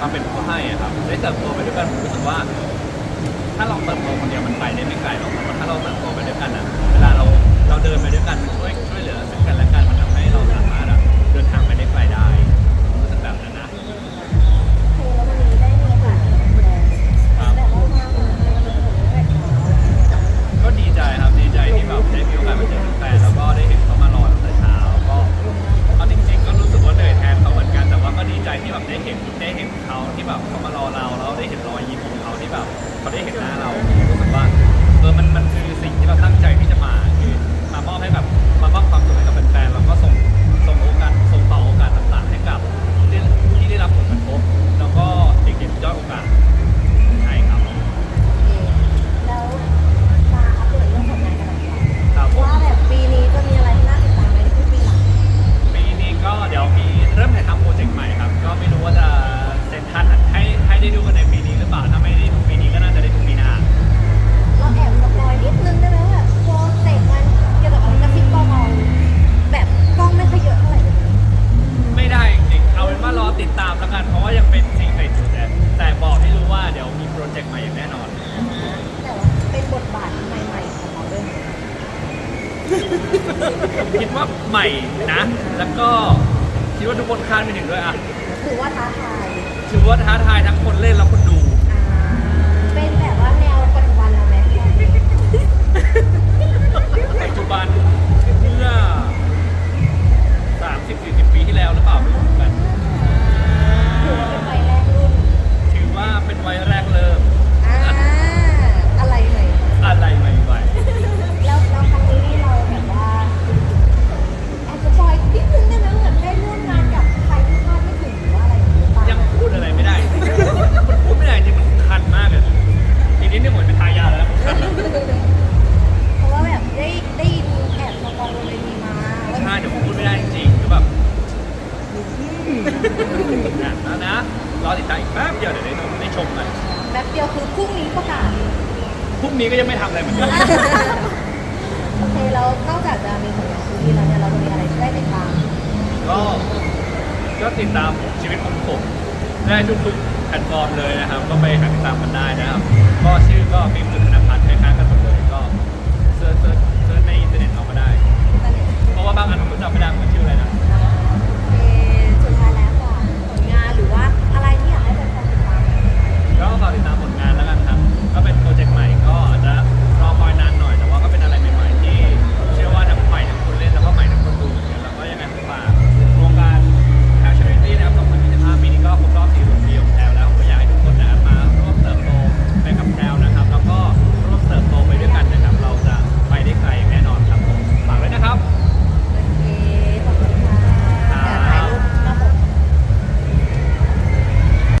มาเป็นผู้ให้ครับได้เติบโตไปด้วยกันผมรู้สึกว่า ถ้าเราเติบโตคนเดียวมันไปได้ไม่ไกลหรอกแต่าถ้าเราเติบโนเขาที่แบบเขามารอเราแล้วได้เห็นรอยยิ้มของเขาที่แบบเขาได้เห็นหน้าเรารู้สึกว่าเออมันมันคือสิ่งที่เราตั้งใจที่ คิดว่าใหม่นะ แล้วก็คิดว่าทุกคนคาดไม่ถึงด้วยอะ ถือว่าท้าทาย ถือว่าท้าทายทั้งคนเล่นแล้วคน นะนะรอติดตามอีกแป๊บเดียวเดี๋ยวได้ได้ชมกันแป๊บเดียวคือพรุ่งนี้ประกาศ พรุ่งนี้ก็ยังไม่ทำอะไรเหมือนกัน โอเคแล้วนอกจากจะมีผลงานซีรีส์แล้วเนี่ยเราจะมีอะไรได้ติดตามก็ก็ติดตามชีวิตของผมได้ทุกๆแพลตฟอร์มเลยนะครับ ก็ไปติดตามกันได้นะครับ ก็ชื่อก็ฟิล์มจุนธนพัฒน์